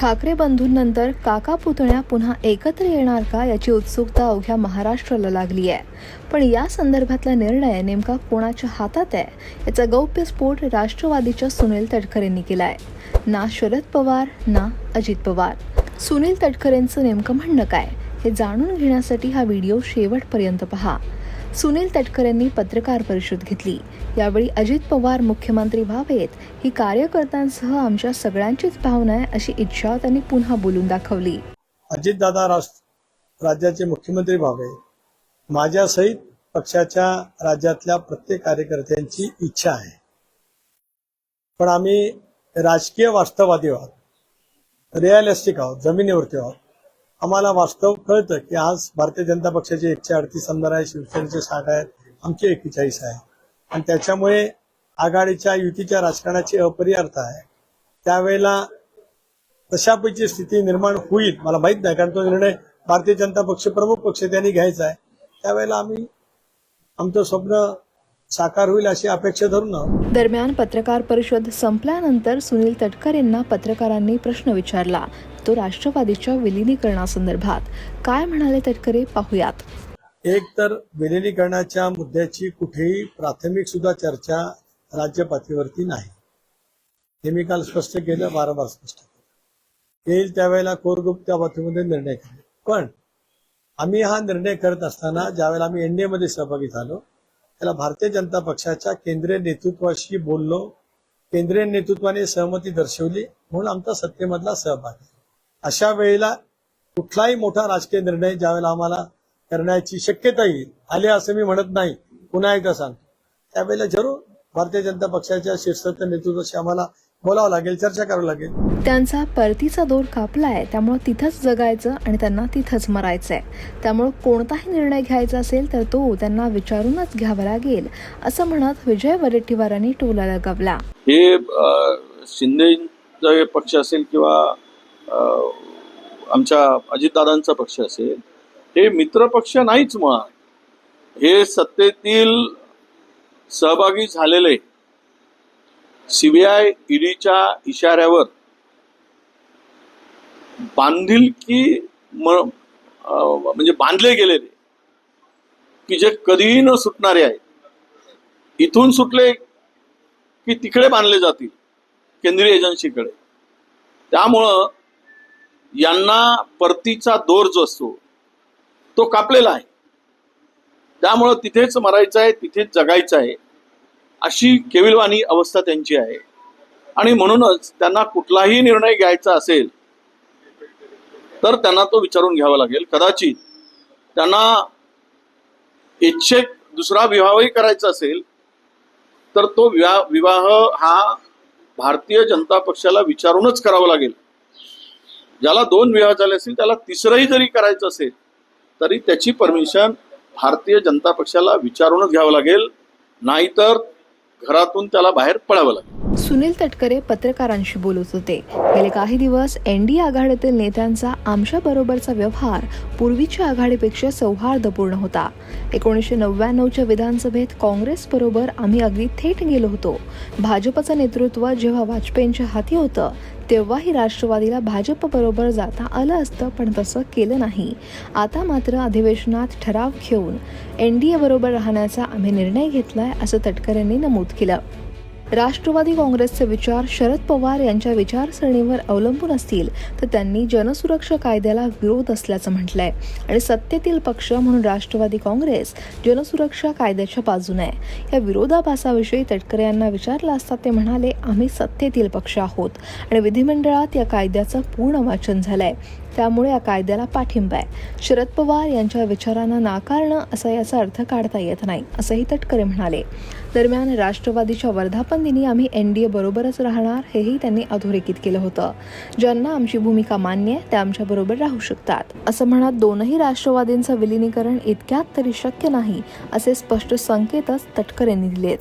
ठाकरे बंधूंनंतर काका पुतण्या पुन्हा एकत्र येणार का याची उत्सुकता अवघ्या महाराष्ट्राला लागली आहे. पण या संदर्भातला निर्णय नेमका कोणाच्या हातात आहे याचा गौप्यस्फोट राष्ट्रवादीच्या सुनील तटकरेंनी केलाय. ना शरद पवार ना अजित पवार. सुनील तटकरेंचं नेमकं म्हणणं काय? हे जाणून घेण्यासाठी हा व्हिडिओ शेवटपर्यंत पहा. सुनील तटकरेंनी पत्रकार परिषद घेतली. यावेळी अजित पवार मुख्यमंत्री व्हावेत ही कार्यकर्त्यांसह आमच्या सगळ्यांचीच भावना आहे अशी इच्छा त्यांनी पुन्हा बोलून दाखवली. अजितदादा राष्ट्र राज्याचे मुख्यमंत्री व्हावे. माझ्यासहित पक्षाच्या राज्यातल्या प्रत्येक कार्यकर्त्यांची इच्छा आहे. पण आम्ही राजकीय वास्तववादी आहोत. रिअलिस्टिक आहोत. जमिनीवरती आहोत. आम्हाला वास्तव कळतं की आज भारतीय जनता पक्षाचे एकशे अडतीस आमदार आहे शिवसेनेचे साठ आहेत आमचे एकेचाळीस आहे. आणि त्याच्यामुळे आघाडीच्या युतीच्या राजकारणाची अपरिहार्थ आहे. त्यावेळेला तशापैकी स्थिती निर्माण होईल मला माहीत नाही कारण तो निर्णय भारतीय जनता पक्ष प्रमुख पक्ष त्यांनी घ्यायचा आहे. त्यावेळेला आम्ही आमचं स्वप्न साकार होईल अशी अपेक्षा धरून दरम्यान पत्रकार परिषद संपल्यानंतर सुनील तटकरेंना पत्रकारांनी प्रश्न विचारला. तो राष्ट्रवादीच्या विलिनीकरणासंदर्भात. काय म्हणाले तटकरे? पाहुयात. एक तर विलिनीकरणाच्या मुद्द्याची कुठेही प्राथमिक सुद्धा चर्चा राज्य पातळीवरती नाही. हे मी काल स्पष्ट केलं वारंवार स्पष्ट केलं. येईल त्यावेळेला कोर ग्रुप त्या बाबतीमध्ये निर्णय करेल. पण आम्ही हा निर्णय करत असताना ज्यावेळेला आम्ही एनडीए मध्ये सहभागी झालो त्याला भारतीय जनता पक्षाच्या केंद्रीय नेतृत्वाशी बोललो. केंद्रीय नेतृत्वाने सहमती दर्शवली म्हणून आमचा सत्तेमधला सहभाग आहे. अशा वेळेला कुठलाही मोठा राजकीय निर्णय ज्यावेळेला आम्हाला करण्याची शक्यता येईल आले असं मी म्हणत नाही पुन्हा एकदा सांगतो. त्यावेळेला जरूर भारतीय जनता पक्षाच्या शीर्षस्थ नेतृत्वाशी आम्हाला बोलावं लागेल चर्चा करावं लागेल. त्यांचा परतीचा दोर कापलाय त्यामुळे तिथंच जगायचं आणि त्यांना तिथंच मरायचंय. त्यामुळे कोणताही निर्णय घ्यायचा असेल तर तो त्यांना विचारूनच घ्यावा लागेल असं म्हणत विजय वडेट्टीवारांनी टोला लगावला. हे शिंदेचा हे पक्ष असेल किंवा आमच्या अजितदादांचा पक्ष असेल हे मित्रपक्ष नाहीच मुळात हे सत्तेतील सहभागी झालेले सीबीआय ईडीच्या इशाऱ्यावर बांधील की म्हणजे बांधले गेलेले की जे कधीही न सुटणारे आहेत इथून सुटले की तिकडे बांधले जातील केंद्रीय एजन्सीकडे. त्यामुळं यांना परतीचा दोर जो असतो तो कापलेला आहे. त्यामुळं तिथेच मरायचं आहे तिथेच जगायचं आहे. अशी केविलवाणी अवस्था त्यांची आहे. आणि म्हणूनच त्यांना कुठलाही निर्णय घ्यायचा असेल तर त्यांना तो विचारून घ्यावा लागेल. कदाचित त्यांना इच्छेक दुसरा विवाहही करायचा असेल तर तो विवाह विवाह हा भारतीय जनता पक्षाला विचारूनच करावा लागेल. ज्याला दोन विवाह झाले असतील त्याला तिसरंही जरी करायचं असेल तरी त्याची परमिशन भारतीय जनता पक्षाला विचारूनच घ्यावं लागेल. नाहीतर घरातून त्याला बाहेर पडावं लागेल. सुनील तटकरे पत्रकारांशी बोलत होते. गेले काही दिवस एनडीए आघाडीतील नेत्यांचा आमच्या बरोबरचा व्यवहार पूर्वीच्या आघाडीपेक्षा सौहार्दपूर्ण होता. एकोणीसशे नव्याण्णवच्या विधानसभेत काँग्रेस बरोबर आम्ही अगदी थेट गेलो होतो. भाजपचं नेतृत्व जेव्हा वाजपेयींच्या हाती होतं तेव्हाही राष्ट्रवादीला भाजपबरोबर जाता आलं असतं पण तसं केलं नाही. आता मात्र अधिवेशनात ठराव घेऊन एन डी बरोबर राहण्याचा आम्ही निर्णय घेतलाय असं तटकरेंनी नमूद केलं. राष्ट्रवादी काँग्रेसचे विचार शरद पवार यांच्या विचारसरणीवर अवलंबून असतील तर त्यांनी जनसुरक्षा कायद्याला विरोध असल्याचं म्हटलंय. आणि सत्तेतील पक्ष म्हणून राष्ट्रवादी काँग्रेस जनसुरक्षा कायद्याच्या बाजूने आहे. या विरोधाभासाविषयी तटकरे यांना विचारलं असता ते म्हणाले आम्ही सत्तेतील पक्ष आहोत आणि विधिमंडळात या कायद्याचं पूर्ण वाचन झालंय. त्यामुळे या कायद्याला पाठिंबा आहे. शरद पवार यांच्या विचारांना नाकारणं असा याचा अर्थ काढता येत नाही असंही तटकरे म्हणाले. दरम्यान राष्ट्रवादीच्या वर्धापन दिनी आम्ही ए बरोबरच राहणार हेही त्यांनी अधोरेखित केलं होतं. ज्यांना आमची भूमिका मान्य आहे ते आमच्याबरोबर राहू शकतात. असं म्हणत दोनही राष्ट्रवादींचं विलिनीकरण इतक्यात तरी शक्य नाही असे स्पष्ट संकेतच तटकरेंनी दिलेत.